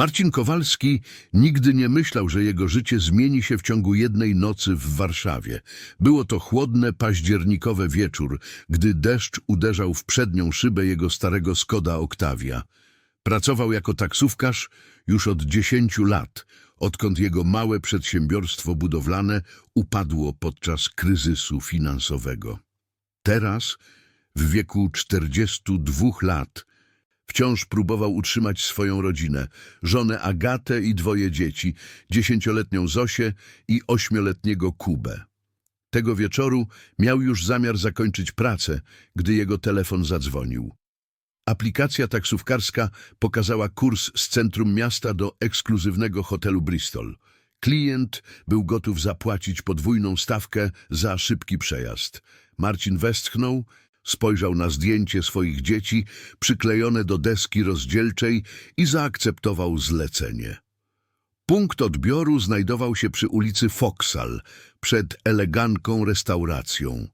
Marcin Kowalski nigdy nie myślał, że jego życie zmieni się w ciągu jednej nocy w Warszawie. Było to chłodne, październikowe wieczór, gdy deszcz uderzał w przednią szybę jego starego Skoda Octavia. Pracował jako taksówkarz już od dziesięciu lat, odkąd jego małe przedsiębiorstwo budowlane upadło podczas kryzysu finansowego. Teraz, w wieku 42 lat, wciąż próbował utrzymać swoją rodzinę, żonę Agatę i dwoje dzieci, dziesięcioletnią Zosię i ośmioletniego Kubę. Tego wieczoru miał już zamiar zakończyć pracę, gdy jego telefon zadzwonił. Aplikacja taksówkarska pokazała kurs z centrum miasta do ekskluzywnego hotelu Bristol. Klient był gotów zapłacić podwójną stawkę za szybki przejazd. Marcin westchnął, spojrzał na zdjęcie swoich dzieci przyklejone do deski rozdzielczej i zaakceptował zlecenie. Punkt odbioru znajdował się przy ulicy Foksal, przed elegancką restauracją.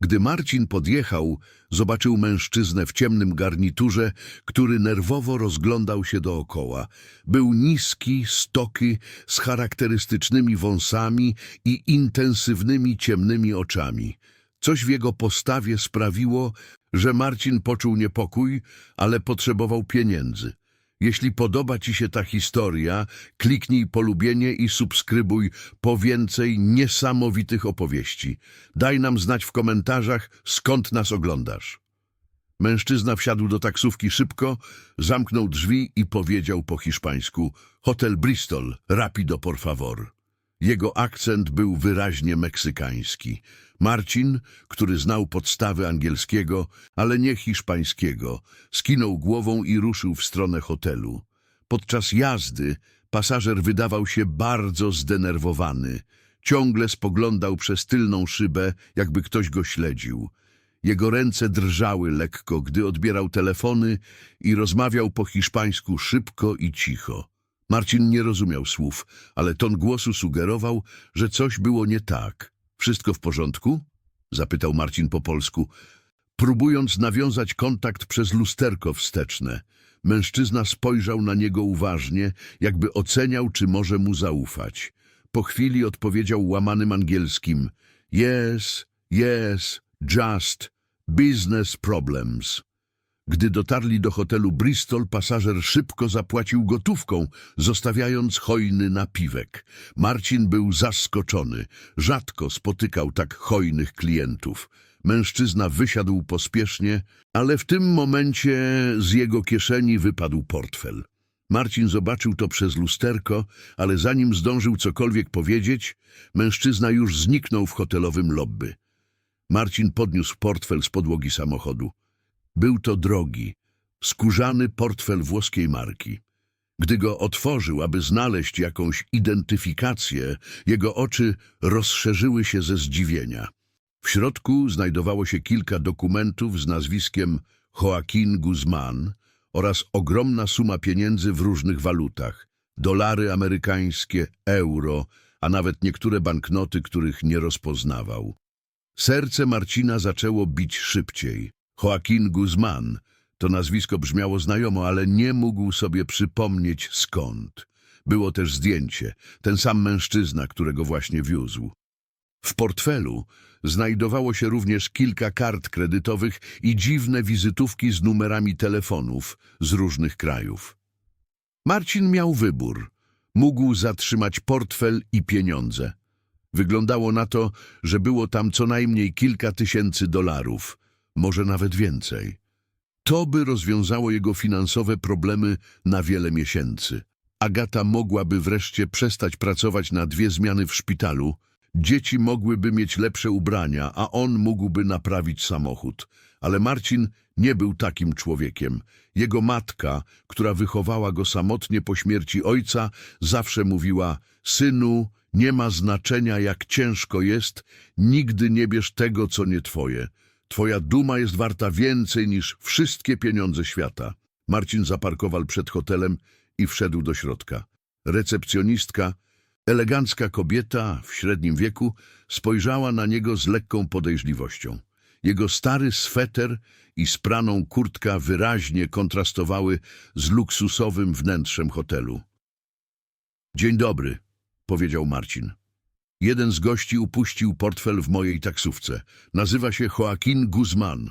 Gdy Marcin podjechał, zobaczył mężczyznę w ciemnym garniturze, który nerwowo rozglądał się dookoła. Był niski, stoki, z charakterystycznymi wąsami i intensywnymi ciemnymi oczami. Coś w jego postawie sprawiło, że Marcin poczuł niepokój, ale potrzebował pieniędzy. Jeśli podoba Ci się ta historia, kliknij polubienie i subskrybuj po więcej niesamowitych opowieści. Daj nam znać w komentarzach, skąd nas oglądasz. Mężczyzna wsiadł do taksówki szybko, zamknął drzwi i powiedział po hiszpańsku Hotel Bristol, rapido por favor. Jego akcent był wyraźnie meksykański. Marcin, który znał podstawy angielskiego, ale nie hiszpańskiego, skinął głową i ruszył w stronę hotelu. Podczas jazdy pasażer wydawał się bardzo zdenerwowany. Ciągle spoglądał przez tylną szybę, jakby ktoś go śledził. Jego ręce drżały lekko, gdy odbierał telefony i rozmawiał po hiszpańsku szybko i cicho. Marcin nie rozumiał słów, ale ton głosu sugerował, że coś było nie tak. Wszystko w porządku? Zapytał Marcin po polsku, próbując nawiązać kontakt przez lusterko wsteczne. Mężczyzna spojrzał na niego uważnie, jakby oceniał, czy może mu zaufać. Po chwili odpowiedział łamanym angielskim Yes, yes, just business problems. Gdy dotarli do hotelu Bristol, pasażer szybko zapłacił gotówką, zostawiając hojny napiwek. Marcin był zaskoczony. Rzadko spotykał tak hojnych klientów. Mężczyzna wysiadł pospiesznie, ale w tym momencie z jego kieszeni wypadł portfel. Marcin zobaczył to przez lusterko, ale zanim zdążył cokolwiek powiedzieć, mężczyzna już zniknął w hotelowym lobby. Marcin podniósł portfel z podłogi samochodu. Był to drogi, skórzany portfel włoskiej marki. Gdy go otworzył, aby znaleźć jakąś identyfikację, jego oczy rozszerzyły się ze zdziwienia. W środku znajdowało się kilka dokumentów z nazwiskiem Joaquin Guzman oraz ogromna suma pieniędzy w różnych walutach. Dolary amerykańskie, euro, a nawet niektóre banknoty, których nie rozpoznawał. Serce Marcina zaczęło bić szybciej. Joaquin Guzman to nazwisko brzmiało znajomo, ale nie mógł sobie przypomnieć skąd. Było też zdjęcie, ten sam mężczyzna, którego właśnie wiózł. W portfelu znajdowało się również kilka kart kredytowych i dziwne wizytówki z numerami telefonów z różnych krajów. Marcin miał wybór. Mógł zatrzymać portfel i pieniądze. Wyglądało na to, że było tam co najmniej kilka tysięcy dolarów, może nawet więcej. To by rozwiązało jego finansowe problemy na wiele miesięcy. Agata mogłaby wreszcie przestać pracować na dwie zmiany w szpitalu, dzieci mogłyby mieć lepsze ubrania, a on mógłby naprawić samochód. Ale Marcin nie był takim człowiekiem. Jego matka, która wychowała go samotnie po śmierci ojca, zawsze mówiła Synu, nie ma znaczenia jak ciężko jest, nigdy nie bierz tego, co nie twoje. Twoja duma jest warta więcej niż wszystkie pieniądze świata. Marcin zaparkował przed hotelem i wszedł do środka. Recepcjonistka, elegancka kobieta w średnim wieku, spojrzała na niego z lekką podejrzliwością. Jego stary sweter i spraną kurtka wyraźnie kontrastowały z luksusowym wnętrzem hotelu. Dzień dobry, powiedział Marcin. Jeden z gości upuścił portfel w mojej taksówce. Nazywa się Joaquin Guzman.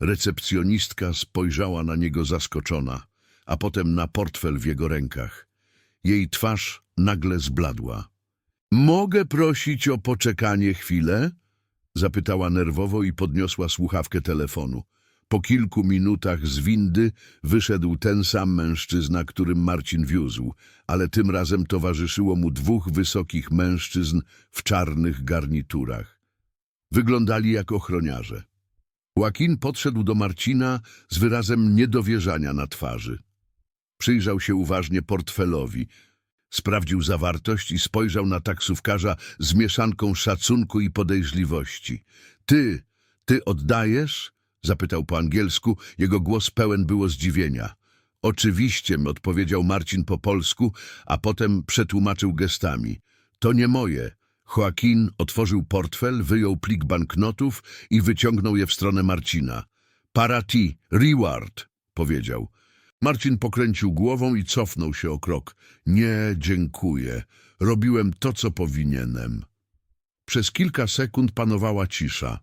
Recepcjonistka spojrzała na niego zaskoczona, a potem na portfel w jego rękach. Jej twarz nagle zbladła. Mogę prosić o poczekanie chwilę? Zapytała nerwowo i podniosła słuchawkę telefonu. Po kilku minutach z windy wyszedł ten sam mężczyzna, którym Marcin wiózł, ale tym razem towarzyszyło mu dwóch wysokich mężczyzn w czarnych garniturach. Wyglądali jak ochroniarze. Joaquin podszedł do Marcina z wyrazem niedowierzania na twarzy. Przyjrzał się uważnie portfelowi, sprawdził zawartość i spojrzał na taksówkarza z mieszanką szacunku i podejrzliwości. Ty, ty oddajesz? Zapytał po angielsku, jego głos pełen było zdziwienia. Oczywiście, odpowiedział Marcin po polsku, a potem przetłumaczył gestami. To nie moje. Joaquin otworzył portfel, wyjął plik banknotów i wyciągnął je w stronę Marcina. Para ti, reward, powiedział. Marcin pokręcił głową i cofnął się o krok. Nie, dziękuję. Robiłem to, co powinienem. Przez kilka sekund panowała cisza.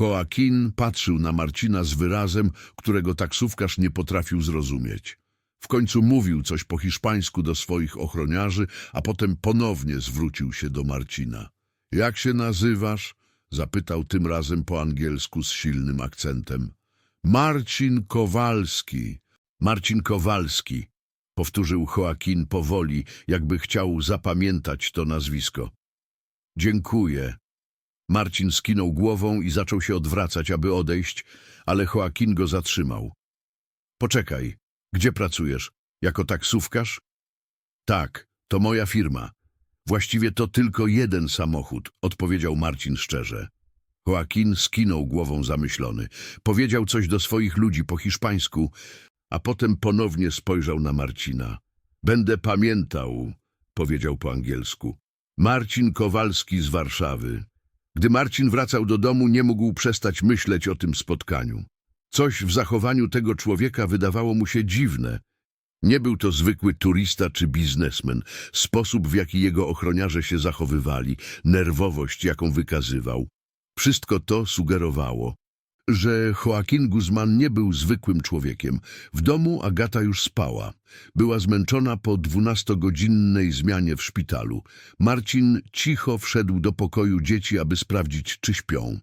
Joaquin patrzył na Marcina z wyrazem, którego taksówkarz nie potrafił zrozumieć. W końcu mówił coś po hiszpańsku do swoich ochroniarzy, a potem ponownie zwrócił się do Marcina. Jak się nazywasz? Zapytał tym razem po angielsku z silnym akcentem. Marcin Kowalski. Marcin Kowalski, powtórzył Joaquin powoli, jakby chciał zapamiętać to nazwisko. Dziękuję. Marcin skinął głową i zaczął się odwracać, aby odejść, ale Joaquin go zatrzymał. Poczekaj, gdzie pracujesz? Jako taksówkarz? Tak, to moja firma. Właściwie to tylko jeden samochód, odpowiedział Marcin szczerze. Joaquin skinął głową zamyślony. Powiedział coś do swoich ludzi po hiszpańsku, a potem ponownie spojrzał na Marcina. Będę pamiętał, powiedział po angielsku. Marcin Kowalski z Warszawy. Gdy Marcin wracał do domu, nie mógł przestać myśleć o tym spotkaniu. Coś w zachowaniu tego człowieka wydawało mu się dziwne. Nie był to zwykły turysta czy biznesmen. Sposób, w jaki jego ochroniarze się zachowywali, nerwowość, jaką wykazywał. Wszystko to sugerowało, że Joaquin Guzman nie był zwykłym człowiekiem. W domu Agata już spała. Była zmęczona po dwunastogodzinnej zmianie w szpitalu. Marcin cicho wszedł do pokoju dzieci, aby sprawdzić, czy śpią.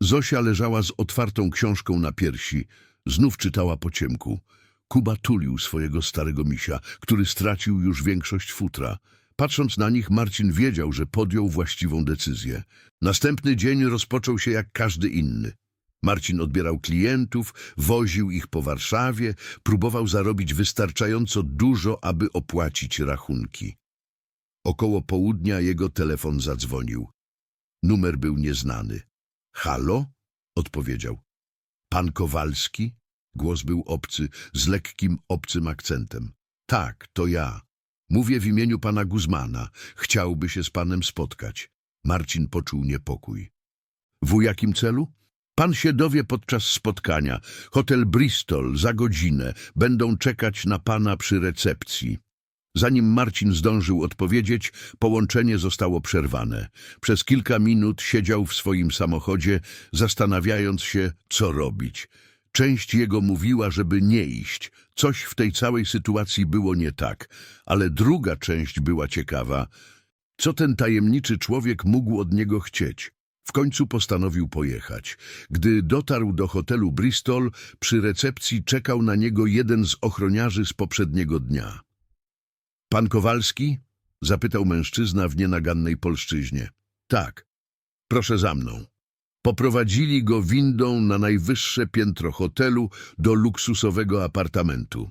Zosia leżała z otwartą książką na piersi. Znów czytała po ciemku. Kuba tulił swojego starego misia, który stracił już większość futra. Patrząc na nich, Marcin wiedział, że podjął właściwą decyzję. Następny dzień rozpoczął się jak każdy inny. Marcin odbierał klientów, woził ich po Warszawie, próbował zarobić wystarczająco dużo, aby opłacić rachunki. Około południa jego telefon zadzwonił. Numer był nieznany. Halo? odpowiedział. Pan Kowalski? Głos był obcy, z lekkim obcym akcentem. Tak, to ja. Mówię w imieniu pana Guzmana. Chciałby się z panem spotkać. Marcin poczuł niepokój. W jakim celu? Pan się dowie podczas spotkania. Hotel Bristol za godzinę. Będą czekać na pana przy recepcji. Zanim Marcin zdążył odpowiedzieć, połączenie zostało przerwane. Przez kilka minut siedział w swoim samochodzie, zastanawiając się, co robić. Część jego mówiła, żeby nie iść. Coś w tej całej sytuacji było nie tak, ale druga część była ciekawa. Co ten tajemniczy człowiek mógł od niego chcieć? W końcu postanowił pojechać. Gdy dotarł do hotelu Bristol, przy recepcji czekał na niego jeden z ochroniarzy z poprzedniego dnia. Pan Kowalski? Zapytał mężczyzna w nienagannej polszczyźnie. Tak. Proszę za mną. Poprowadzili go windą na najwyższe piętro hotelu do luksusowego apartamentu.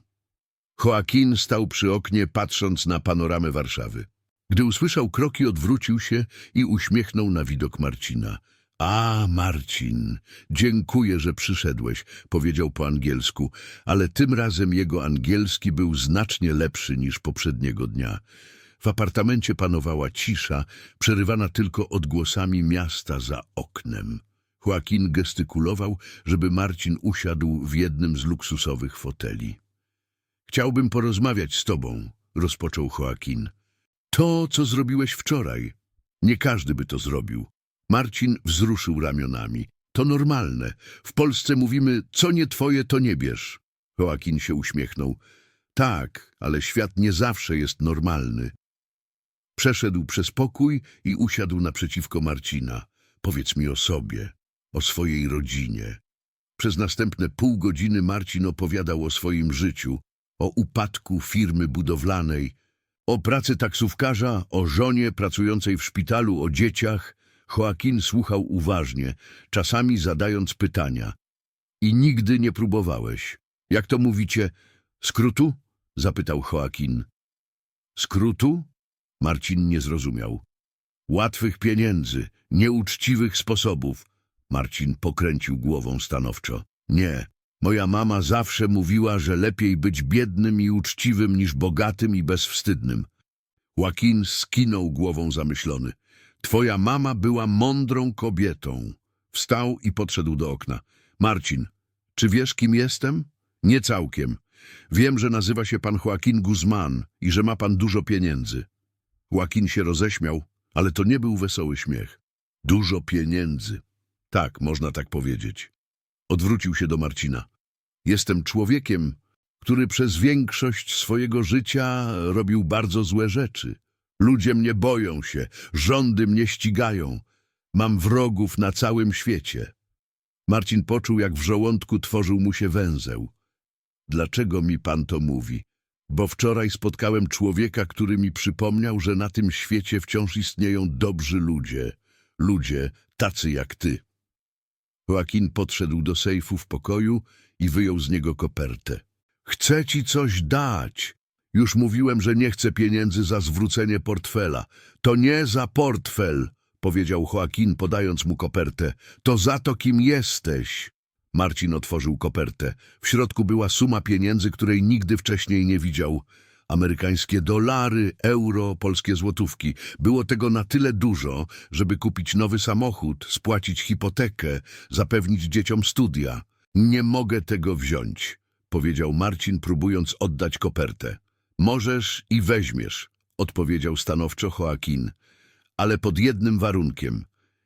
Joaquin stał przy oknie, patrząc na panoramę Warszawy. Gdy usłyszał kroki, odwrócił się i uśmiechnął na widok Marcina. A, Marcin, dziękuję, że przyszedłeś, powiedział po angielsku, ale tym razem jego angielski był znacznie lepszy niż poprzedniego dnia. W apartamencie panowała cisza, przerywana tylko odgłosami miasta za oknem. Joaquin gestykulował, żeby Marcin usiadł w jednym z luksusowych foteli. Chciałbym porozmawiać z tobą, rozpoczął Joaquin. To, co zrobiłeś wczoraj. Nie każdy by to zrobił. Marcin wzruszył ramionami. To normalne. W Polsce mówimy, co nie twoje, to nie bierz. Joaquin się uśmiechnął. Tak, ale świat nie zawsze jest normalny. Przeszedł przez pokój i usiadł naprzeciwko Marcina. Powiedz mi o sobie, o swojej rodzinie. Przez następne pół godziny Marcin opowiadał o swoim życiu, o upadku firmy budowlanej, o pracy taksówkarza, o żonie pracującej w szpitalu, o dzieciach. Joaquin słuchał uważnie, czasami zadając pytania. I nigdy nie próbowałeś. Jak to mówicie? Skrótu? zapytał Joaquin. Skrótu? Marcin nie zrozumiał. Łatwych pieniędzy, nieuczciwych sposobów. Marcin pokręcił głową stanowczo. Nie, moja mama zawsze mówiła, że lepiej być biednym i uczciwym niż bogatym i bezwstydnym. Joaquin skinął głową zamyślony. Twoja mama była mądrą kobietą. Wstał i podszedł do okna. Marcin, czy wiesz, kim jestem? Nie całkiem. Wiem, że nazywa się pan Joaquin Guzman i że ma pan dużo pieniędzy. Joaquin się roześmiał, ale to nie był wesoły śmiech. Dużo pieniędzy. Tak, można tak powiedzieć. Odwrócił się do Marcina. Jestem człowiekiem, który przez większość swojego życia robił bardzo złe rzeczy. Ludzie mnie boją się, rządy mnie ścigają. Mam wrogów na całym świecie. Marcin poczuł, jak w żołądku tworzył mu się węzeł. Dlaczego mi pan to mówi? Bo wczoraj spotkałem człowieka, który mi przypomniał, że na tym świecie wciąż istnieją dobrzy ludzie. Ludzie tacy jak ty. Joaquin podszedł do sejfu w pokoju i wyjął z niego kopertę. Chcę ci coś dać. Już mówiłem, że nie chcę pieniędzy za zwrócenie portfela. To nie za portfel, powiedział Joaquin, podając mu kopertę. To za to, kim jesteś. Marcin otworzył kopertę. W środku była suma pieniędzy, której nigdy wcześniej nie widział. Amerykańskie dolary, euro, polskie złotówki. Było tego na tyle dużo, żeby kupić nowy samochód, spłacić hipotekę, zapewnić dzieciom studia. Nie mogę tego wziąć, powiedział Marcin, próbując oddać kopertę. Możesz i weźmiesz, odpowiedział stanowczo Joaquin, ale pod jednym warunkiem.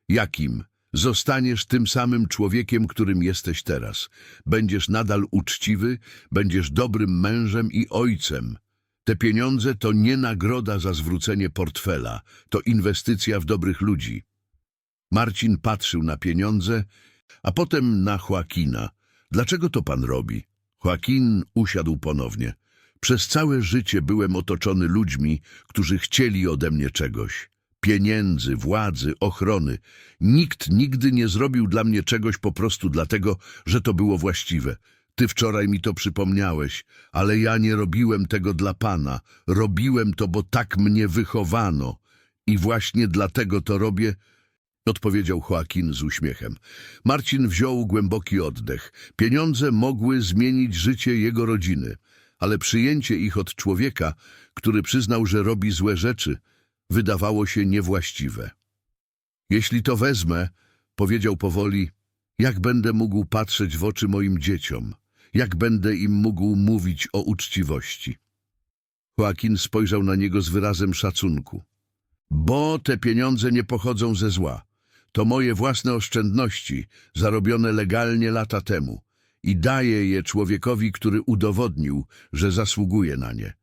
Jakim? Zostaniesz tym samym człowiekiem, którym jesteś teraz. Będziesz nadal uczciwy, będziesz dobrym mężem i ojcem. Te pieniądze to nie nagroda za zwrócenie portfela, to inwestycja w dobrych ludzi. Marcin patrzył na pieniądze, a potem na Joaquina. Dlaczego to pan robi? Joaquin usiadł ponownie. Przez całe życie byłem otoczony ludźmi, którzy chcieli ode mnie czegoś. Pieniędzy, władzy, ochrony. Nikt nigdy nie zrobił dla mnie czegoś po prostu dlatego, że to było właściwe. Ty wczoraj mi to przypomniałeś, ale ja nie robiłem tego dla Pana. Robiłem to, bo tak mnie wychowano. I właśnie dlatego to robię, odpowiedział Joaquin z uśmiechem. Marcin wziął głęboki oddech. Pieniądze mogły zmienić życie jego rodziny, ale przyjęcie ich od człowieka, który przyznał, że robi złe rzeczy, wydawało się niewłaściwe. Jeśli to wezmę, powiedział powoli, jak będę mógł patrzeć w oczy moim dzieciom, jak będę im mógł mówić o uczciwości. Joaquin spojrzał na niego z wyrazem szacunku. Bo te pieniądze nie pochodzą ze zła. To moje własne oszczędności, zarobione legalnie lata temu. I daję je człowiekowi, który udowodnił, że zasługuje na nie.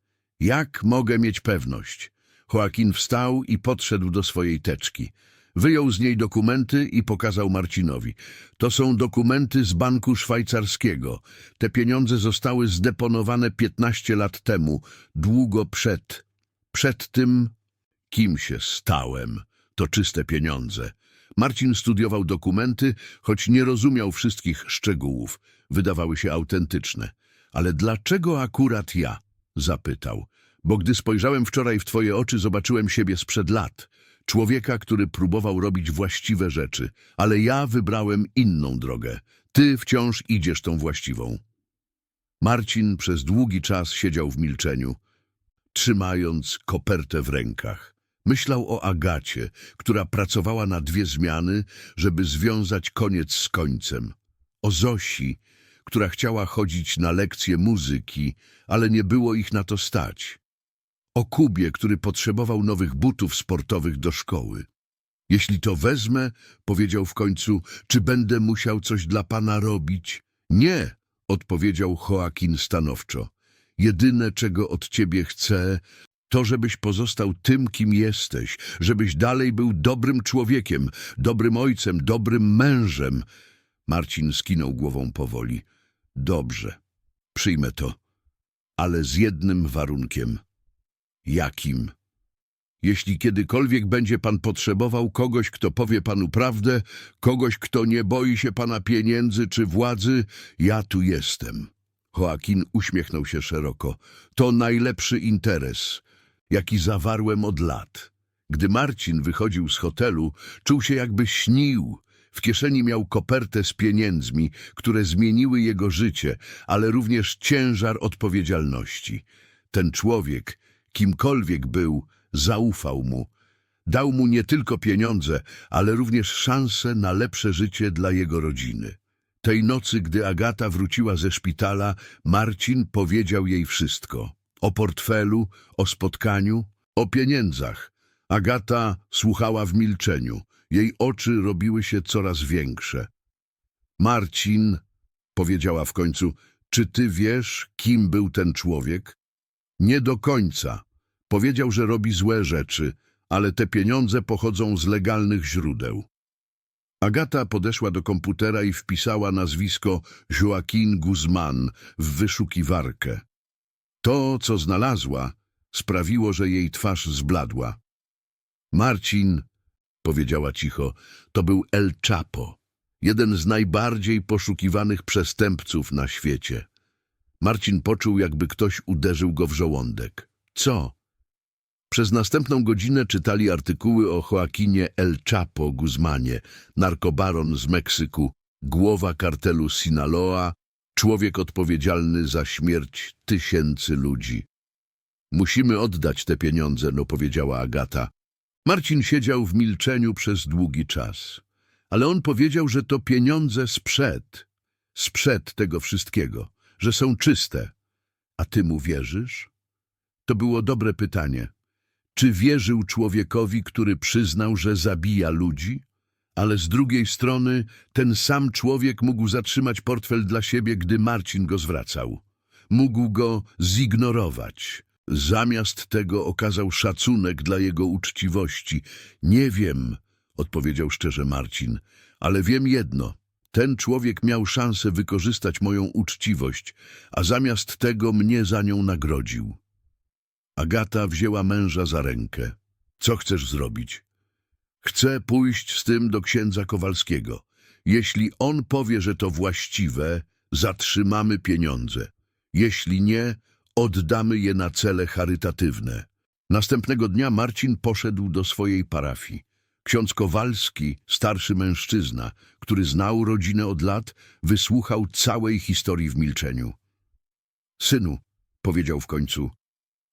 Jak mogę mieć pewność? Joaquin wstał i podszedł do swojej teczki. Wyjął z niej dokumenty i pokazał Marcinowi. To są dokumenty z banku szwajcarskiego. Te pieniądze zostały zdeponowane 15 lat temu, długo przed. Przed tym, kim się stałem. To czyste pieniądze. Marcin studiował dokumenty, choć nie rozumiał wszystkich szczegółów. Wydawały się autentyczne. Ale dlaczego akurat ja? Zapytał. Bo gdy spojrzałem wczoraj w twoje oczy, zobaczyłem siebie sprzed lat. Człowieka, który próbował robić właściwe rzeczy, ale ja wybrałem inną drogę. Ty wciąż idziesz tą właściwą. Marcin przez długi czas siedział w milczeniu, trzymając kopertę w rękach. Myślał o Agacie, która pracowała na dwie zmiany, żeby związać koniec z końcem. O Zosi, która chciała chodzić na lekcje muzyki, ale nie było ich na to stać. O Kubie, który potrzebował nowych butów sportowych do szkoły. Jeśli to wezmę, powiedział w końcu, czy będę musiał coś dla pana robić? Nie, odpowiedział Joaquin stanowczo. Jedyne, czego od ciebie chcę, to żebyś pozostał tym, kim jesteś, żebyś dalej był dobrym człowiekiem, dobrym ojcem, dobrym mężem. Marcin skinął głową powoli. Dobrze, przyjmę to, ale z jednym warunkiem. Jakim? Jeśli kiedykolwiek będzie pan potrzebował kogoś, kto powie panu prawdę, kogoś, kto nie boi się pana pieniędzy czy władzy, ja tu jestem. Joaquin uśmiechnął się szeroko. To najlepszy interes, jaki zawarłem od lat. Gdy Marcin wychodził z hotelu, czuł się jakby śnił. W kieszeni miał kopertę z pieniędzmi, które zmieniły jego życie, ale również ciężar odpowiedzialności. Ten człowiek, kimkolwiek był, zaufał mu. Dał mu nie tylko pieniądze, ale również szansę na lepsze życie dla jego rodziny. Tej nocy, gdy Agata wróciła ze szpitala, Marcin powiedział jej wszystko. O portfelu, o spotkaniu, o pieniędzach. Agata słuchała w milczeniu. Jej oczy robiły się coraz większe. Marcin, powiedziała w końcu, czy ty wiesz, kim był ten człowiek? Nie do końca. Powiedział, że robi złe rzeczy, ale te pieniądze pochodzą z legalnych źródeł. Agata podeszła do komputera i wpisała nazwisko Joaquin Guzman w wyszukiwarkę. To, co znalazła, sprawiło, że jej twarz zbladła. Marcin, powiedziała cicho, to był El Chapo, jeden z najbardziej poszukiwanych przestępców na świecie. Marcin poczuł, jakby ktoś uderzył go w żołądek. Co? Przez następną godzinę czytali artykuły o Joaquinie El Chapo Guzmanie, narkobaron z Meksyku, głowa kartelu Sinaloa, człowiek odpowiedzialny za śmierć tysięcy ludzi. Musimy oddać te pieniądze, no powiedziała Agata. Marcin siedział w milczeniu przez długi czas. Ale on powiedział, że to pieniądze sprzed, sprzed tego wszystkiego, że są czyste. A ty mu wierzysz? To było dobre pytanie. Czy wierzył człowiekowi, który przyznał, że zabija ludzi? Ale z drugiej strony ten sam człowiek mógł zatrzymać portfel dla siebie, gdy Marcin go zwracał. Mógł go zignorować. Zamiast tego okazał szacunek dla jego uczciwości. Nie wiem, odpowiedział szczerze Marcin, ale wiem jedno. Ten człowiek miał szansę wykorzystać moją uczciwość, a zamiast tego mnie za nią nagrodził. Agata wzięła męża za rękę. Co chcesz zrobić? Chcę pójść z tym do księdza Kowalskiego. Jeśli on powie, że to właściwe, zatrzymamy pieniądze. Jeśli nie, oddamy je na cele charytatywne. Następnego dnia Marcin poszedł do swojej parafii. Ksiądz Kowalski, starszy mężczyzna, który znał rodzinę od lat, wysłuchał całej historii w milczeniu. Synu, powiedział w końcu,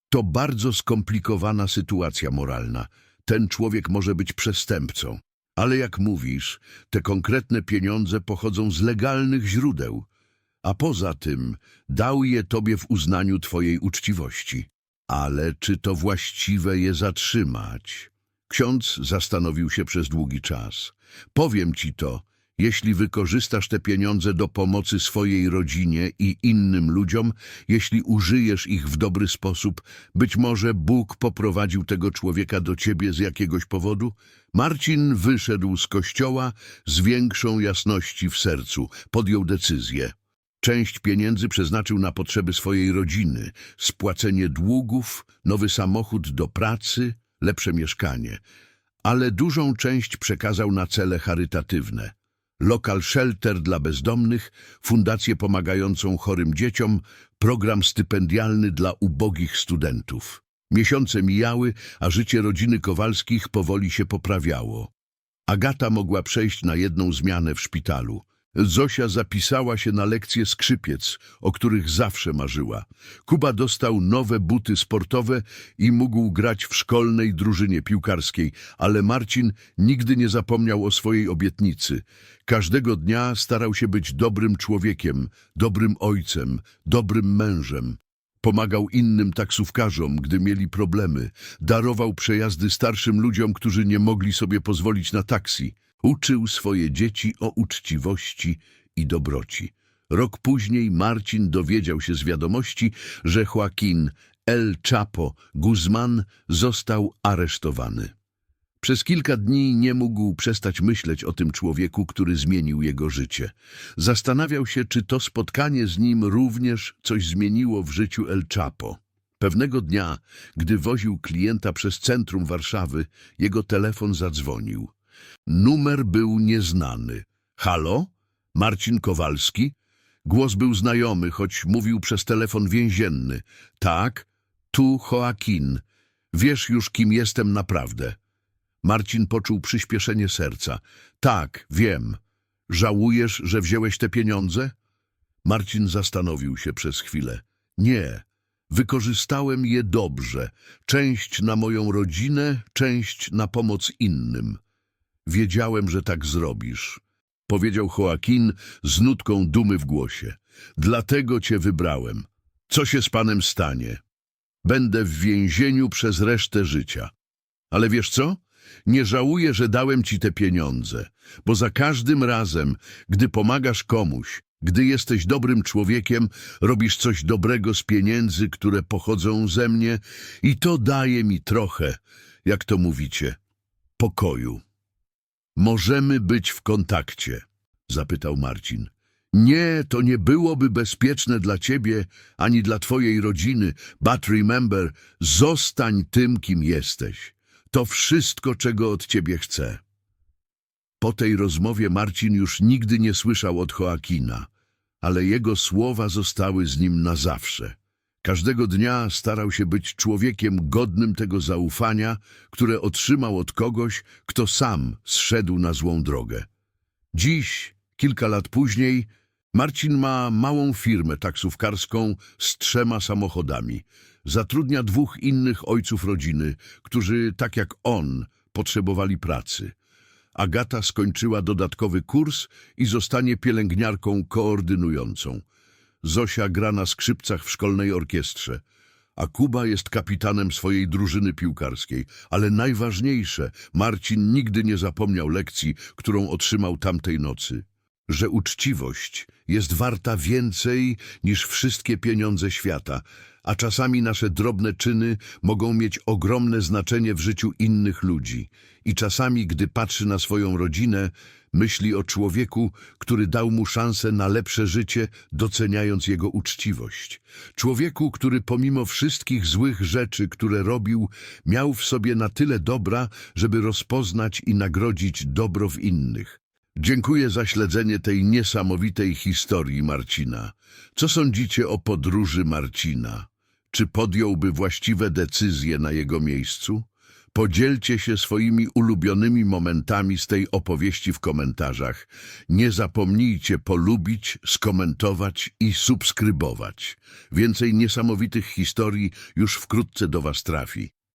to bardzo skomplikowana sytuacja moralna. Ten człowiek może być przestępcą. Ale jak mówisz, te konkretne pieniądze pochodzą z legalnych źródeł. A poza tym dał je tobie w uznaniu twojej uczciwości. Ale czy to właściwe je zatrzymać? Ksiądz zastanowił się przez długi czas. Powiem ci to, jeśli wykorzystasz te pieniądze do pomocy swojej rodzinie i innym ludziom, jeśli użyjesz ich w dobry sposób, być może Bóg poprowadził tego człowieka do ciebie z jakiegoś powodu? Marcin wyszedł z kościoła z większą jasności w sercu, podjął decyzję. Część pieniędzy przeznaczył na potrzeby swojej rodziny, spłacenie długów, nowy samochód do pracy, lepsze mieszkanie, ale dużą część przekazał na cele charytatywne. Lokal shelter dla bezdomnych, fundację pomagającą chorym dzieciom, program stypendialny dla ubogich studentów. Miesiące mijały, a życie rodziny Kowalskich powoli się poprawiało. Agata mogła przejść na jedną zmianę w szpitalu. Zosia zapisała się na lekcje skrzypiec, o których zawsze marzyła. Kuba dostał nowe buty sportowe i mógł grać w szkolnej drużynie piłkarskiej, ale Marcin nigdy nie zapomniał o swojej obietnicy. Każdego dnia starał się być dobrym człowiekiem, dobrym ojcem, dobrym mężem. Pomagał innym taksówkarzom, gdy mieli problemy. Darował przejazdy starszym ludziom, którzy nie mogli sobie pozwolić na taksi. Uczył swoje dzieci o uczciwości i dobroci. Rok później Marcin dowiedział się z wiadomości, że Joaquin El Chapo Guzman został aresztowany. Przez kilka dni nie mógł przestać myśleć o tym człowieku, który zmienił jego życie. Zastanawiał się, czy to spotkanie z nim również coś zmieniło w życiu El Chapo. Pewnego dnia, gdy woził klienta przez centrum Warszawy, jego telefon zadzwonił. Numer był nieznany. Halo? Marcin Kowalski? Głos był znajomy, choć mówił przez telefon więzienny. Tak, tu Joaquin. Wiesz już, kim jestem naprawdę. Marcin poczuł przyspieszenie serca. Tak, wiem. Żałujesz, że wziąłeś te pieniądze? Marcin zastanowił się przez chwilę. Nie. Wykorzystałem je dobrze. Część na moją rodzinę, część na pomoc innym. Wiedziałem, że tak zrobisz. Powiedział Joaquin z nutką dumy w głosie. Dlatego cię wybrałem. Co się z panem stanie? Będę w więzieniu przez resztę życia. Ale wiesz co? Nie żałuję, że dałem ci te pieniądze, bo za każdym razem, gdy pomagasz komuś, gdy jesteś dobrym człowiekiem, robisz coś dobrego z pieniędzy, które pochodzą ze mnie i to daje mi trochę, jak to mówicie, pokoju. Możemy być w kontakcie, zapytał Marcin. Nie, to nie byłoby bezpieczne dla ciebie ani dla twojej rodziny, but remember, zostań tym, kim jesteś. To wszystko, czego od ciebie chcę. Po tej rozmowie Marcin już nigdy nie słyszał od Joakina, ale jego słowa zostały z nim na zawsze. Każdego dnia starał się być człowiekiem godnym tego zaufania, które otrzymał od kogoś, kto sam zszedł na złą drogę. Dziś, kilka lat później, Marcin ma małą firmę taksówkarską z trzema samochodami. Zatrudnia dwóch innych ojców rodziny, którzy, tak jak on, potrzebowali pracy. Agata skończyła dodatkowy kurs i zostanie pielęgniarką koordynującą. Zosia gra na skrzypcach w szkolnej orkiestrze, a Kuba jest kapitanem swojej drużyny piłkarskiej. Ale najważniejsze, Marcin nigdy nie zapomniał lekcji, którą otrzymał tamtej nocy. Że uczciwość jest warta więcej niż wszystkie pieniądze świata, a czasami nasze drobne czyny mogą mieć ogromne znaczenie w życiu innych ludzi. I czasami, gdy patrzy na swoją rodzinę, myśli o człowieku, który dał mu szansę na lepsze życie, doceniając jego uczciwość. Człowieku, który pomimo wszystkich złych rzeczy, które robił, miał w sobie na tyle dobra, żeby rozpoznać i nagrodzić dobro w innych. Dziękuję za śledzenie tej niesamowitej historii Marcina. Co sądzicie o podróży Marcina? Czy podjąłby właściwe decyzje na jego miejscu? Podzielcie się swoimi ulubionymi momentami z tej opowieści w komentarzach. Nie zapomnijcie polubić, skomentować i subskrybować. Więcej niesamowitych historii już wkrótce do Was trafi.